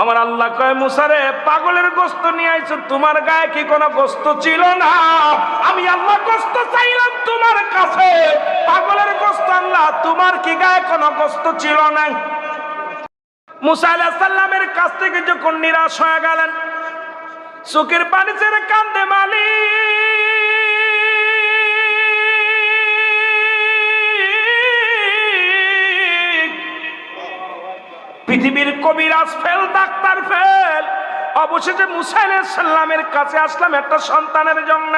আমার আল্লাহ কয় মুসারে পাগলের গোস্ত নিয়ে আইছো, তোমার গায়ে কি কোনো গোস্ত ছিল না? আমি আল্লাহ গোস্ত চাইলাম তোমার কাছে। পাগলের গোস্ত আল্লাহ, তোমার কি গায়ে কোনো গোস্ত ছিল না? মুসা আলাহ সাল্লামের কাছ থেকে যখন নিরাশ হয়ে গেলেন, চোখের পানি ছেড়ে কান্দে মালিক। পৃথিবীর কবিরাজ ফেল, ডাক্তার ফেল। অবশেষে মুসাইলের সাল্লামের কাছে আসলাম, একটা সন্তানের জন্য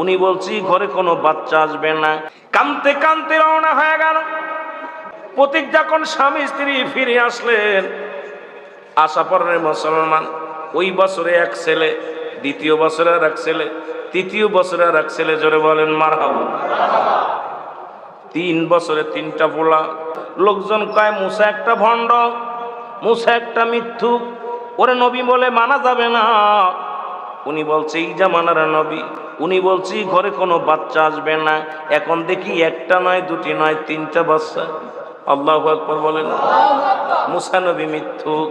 উনি বলছি, ঘরে কোনো বাচ্চা আসবে না। কানতে কানতে রওনা হয়ে গেল। প্রতীক যখন স্বামী স্ত্রী ফিরে আসলেন আশা পরের মুসলমান, ওই বছরে এক ছেলে, দ্বিতীয় বছরে আর এক ছেলে, তৃতীয় বছরে আর এক ছেলে, জোরে বলেন মার তিন বছরে তিনটা পোলা। লোকজন কয়, মুসা একটা ভণ্ড। মুসা একটা মিথ্যুক, ওরে নবী বলে মানা যাবে না। উনি বলছে, এই জামানার নবী। উনি বলছি, ঘরে কোনো বাচ্চা আসবে না। এখন দেখি একটা নয়, দুটি নয়, তিনটা বাচ্চা। আল্লাহ আকবর বলেন। মুসা নবী মিথ্যুক,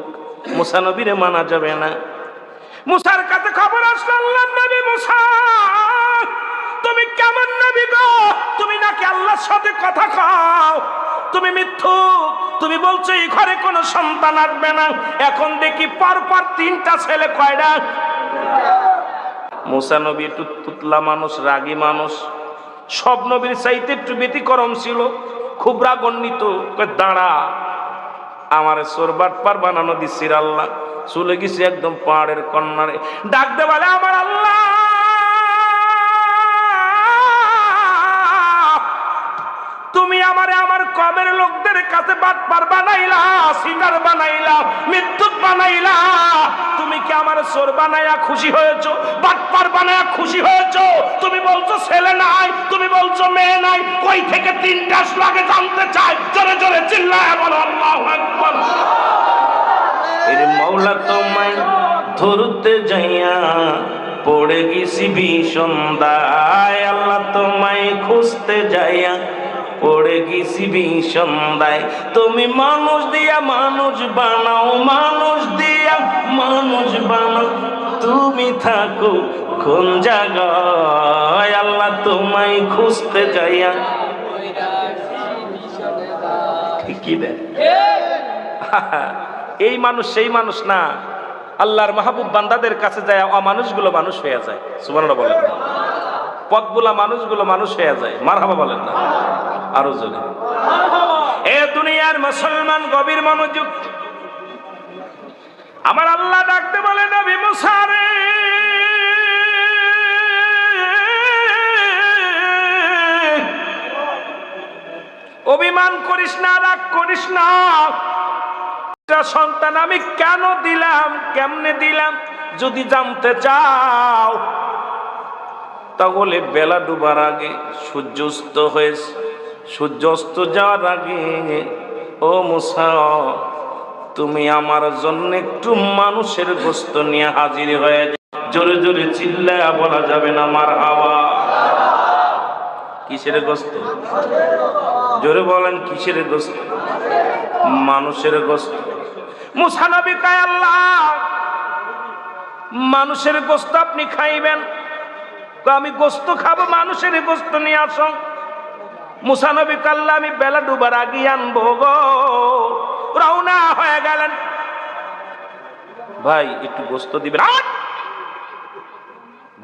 মুসা নবীরে মানা যাবে না। মুসার কাছে খবর আসলো, আল্লাহ নবী মুসা, তুমি কেমন নবী গো? তুমি নাকি আল্লাহর সাথে কথা খাও তুমি মিথ্যু তুমি বলছো, এই ঘরে কোনো সন্তান আসবে না। এখন দেখি পর পর তিনটা ছেলে কয়টা? মুসা নবী একটু তুতলা মানুষ, রাগী মানুষ। সব নবীর চাইতে একটু ব্যতিক্রম ছিল। খুব রাগন্বিত। দাঁড়া, আমার সোরবাট পার বানানো দিচ্ছির আল্লাহ। চলে গেছি একদম পাহাড়ের কন্যারে। ডাক বলে, আমার আল্লাহ কাছে বাটপার বানাইলা, সিঙ্গার বানাইলা মৃত্যুক বানাইলা। তুমি কি আমার চোর বানাইয়া খুশি হয়েছো? বাটপার বানাইয়া খুশি হয়েছো? তুমি বলছো ছেলে নাই, তুমি বলছো মেয়ে নাই, কই থেকে তিনটা লাগে জানতে চাই? জোরে জোরে চিল্লায় বলো, আল্লাহু আকবার। এর মৌলা তোমায় ধরতে যাইয়া পড়ে গেছি ভীষণ দায়। আল্লাহ তোমায় খুঁজতে যাইয়া পড়ে গেছি দায় তুমি মানুষ দিয়া মানুষ বানাও, মানুষ দিয়া মানুষ বানাও। তুমি থাকো কোন জায়গায়, আল্লাহ তোমায় খুঁজতে যাইয়া ঠিকই এই মানুষ সেই মানুষ না। আল্লাহর মাহবুব বান্দাদের কাছে যায়, অমানুষগুলো মানুষ হয়ে যায়। সুবর্ণ বলেন। পথগুলা মানুষগুলো মানুষ হয়ে যায়। মারহাবা বলেন না। আরও জোরে। এ দুনিয়ার মুসলমান গভীর মনোযোগ। আমার আল্লাহ ডাকতে বলে, নবী মুসারে অভিমান করিস না, রাগ করিস না। সন্তান আমি কেন দিলাম, কেমনে দিলাম, যদি জানতে চাও। তাহলে বেলা ডুবার আগে সূর্যাস্ত হয়েছে। সূর্যাস্ত যাওয়ার আগে, ও মুসা, তুমি আমার জন্য একটু মানুষের গোস্ত নিয়ে হাজির হয়ে জোরে জোরে চিল্লায় বলা যাবে না আমার হাওয়া। কিসের গোস্ত? জোরে বলেন, কিসের গোস্ত? মানুষের গোস্ত। মুসানবী কায়, আল্লাহ, মানুষের গোস্ত আপনি খাইবেন। আমি গোস্ত খাব, মানুষের গোস্ত নিয়ে আস। মুসানবী কাল্লা, আমি বেলা ডুবার আগে আনব গো। রওনা হয়ে গেলেন। ভাই, একটু গোস্ত দিবেন।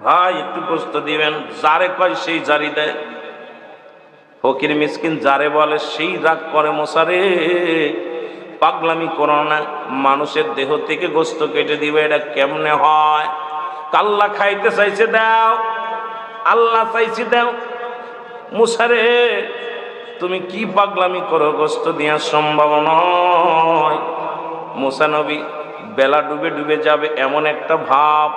ভাই, একটু গোস্ত দিবেন। যারে কয়, সেই জারি দেয়। ফকির মিসকিন যারে বলে, সেই রাগ করে মশারে পাগলামি করো না, মানুষের দেহ থেকে গোস্ত কেটে দিবে, এটা কেমনে হয়? কাল্লা খাইতে চাইছে, দাও। আল্লাহ চাইছে দাও। মুসারে, তুমি কি পাগলামি করো, গোস্ত দেওয়ার সম্ভব নয়। মুসানবী বেলা ডুবে ডুবে যাবে এমন একটা ভাব।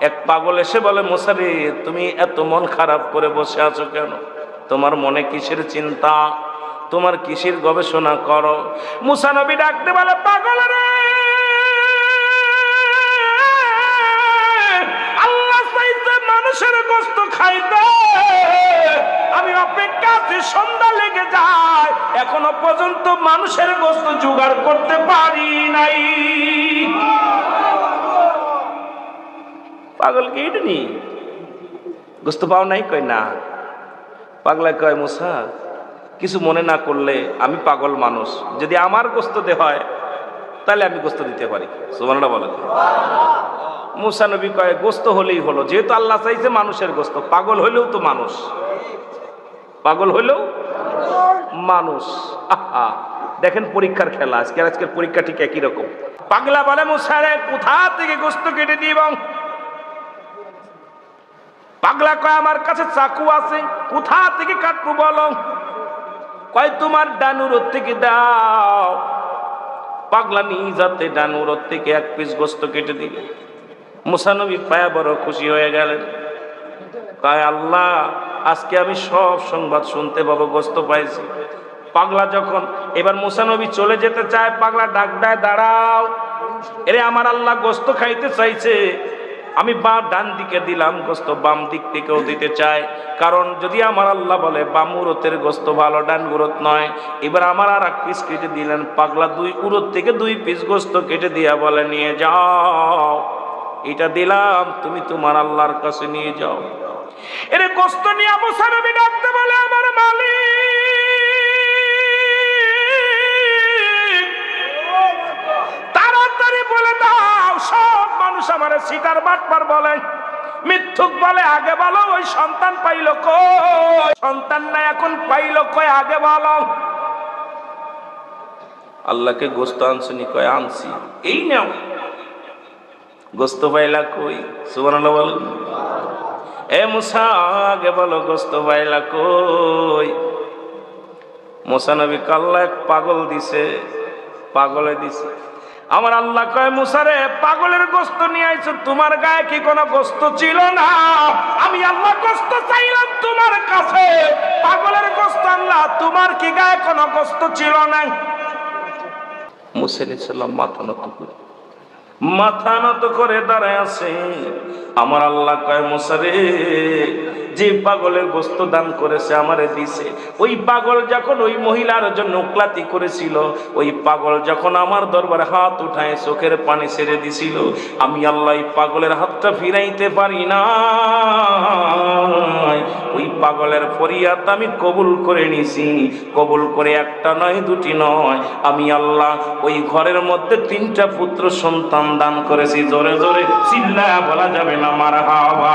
এক পাগল এসে বলে, মোসারে, তুমি এত মন খারাপ করে বসে আছো কেন? তোমার মনে কিসের চিন্তা? তোমার কিসের গবেষণা করো? মুসানবী ডাকতে বলে, পাগল রে! আছি সন্ধ্যা লেগে যায়, এখনও পর্যন্ত মানুষের গোস্ত জোগাড় করতে পারি নাই। পাগলকে এটা নি? গোস্ত পাও নাই কয় না? পাগলা কয়, মুসা, কিছু মনে না করলে আমি পাগল মানুষ। যদি আমার গোস্ত দে হয়, তাহলে আমি গোস্ত দিতে পারি। সুমানরা বলে মুসা নবী কয়, গোস্ত হলেই হলো। যেহেতু আল্লাহ চাইছে মানুষের গোস্ত, পাগল হলেও তো মানুষ। পাগল হইলেও মানুষ। আহা, দেখেন পরীক্ষার খেলা, আজকে আজকের পরীক্ষা ঠিক একই রকম। পাগলা বলে মুসারে, কোথা থেকে গোস্ত কেটে দিই এবং পাগলা কয়, আমার কাছে চাকু আছে, কোথা থেকে কাটবো বলো? কয়, তোমার ডানুর থেকে দাও। পাগলা নিয়ে যাতে ডানুর থেকে এক পিস গোস্ত কেটে দিলে। মুসানবী পায়া বড় খুশি হয়ে গেলেন। কয়, আল্লাহ আজকে আমি সব সংবাদ শুনতে পাবো, গোস্ত পাইছি। পাগলা যখন, এবার মুসানবী চলে যেতে চায়, পাগলা ডাক দেয়, দাঁড়াও। এরে আমার আল্লাহ গোস্ত খাইতে চাইছে। আমি বা ডান দিকে দিলাম গোস্ত, বাম দিক থেকেও দিতে চাই কারণ যদি আমার আল্লাহ বলে, বাম উরতের গোস্ত ভালো, ডান উরত নয়। এবার আমার আর এক পিস কেটে দিলেন। পাগলা দুই উরত থেকে দুই পিস গোস্ত কেটে দিয়া বলে, নিয়ে যাও। এটা দিলাম, তুমি তোমার আল্লাহর কাছে নিয়ে যাও। গোস্ত নিয়ে মুসানবী ডাকতে বলে, আমার মালিক, তাড়াতাড়ি বলে দাও, সব মানুষ আমার বলে, মিথ্যুক বলে, আগে বলো, ওই সন্তান পাইল কই? সন্তান না এখন পাইল কই, আগে বলো। আল্লাহকে গোস্ত আনছনি কয়, আনছি, এই নাও। গোস্ত পাইলা কই? বলেন। এ মুসা, আগে বলো, গোস্ত পাইলা কই? মুসা নবী কাল্লা এক পাগল দিছে, পাগলে দিছে। আমার আল্লাহ কয় মুসারে পাগলের গোস্ত নিয়ে আইছো, তোমার গায়ে কি কোনো গোস্ত ছিল না? আমি আল্লাহ গোস্ত চাইলাম তোমার কাছে। পাগলের গোস্ত আল্লাহ তোমার কি গায়ে কোনো গোস্ত ছিল না মুসা সাল্লাম মাথা নত করে। মাথা নত করে দাঁড়ায় আছে। আমার আল্লাহ কয় মুসারে যে পাগলের গোস্ত দান করেছে আমারে দিছে, ওই পাগল যখন ওই মহিলার জন্য উকলাতি করেছিল, ওই পাগল যখন আমার দরবারে হাত উঠায় চোখের পানি ছেড়ে দিছিল, আমি আল্লাহ পাগলের হাতটা ফিরাইতে পারি না ওই পাগলের ফরিয়াদ আমি কবুল করে নিছি, কবুল করে একটা নয়, দুটি নয়। আমি আল্লাহ ওই ঘরের মধ্যে তিনটা পুত্র সন্তান দান করেছি, জোরে জোরে চিল্লা বলা যাবে না মার হাওয়া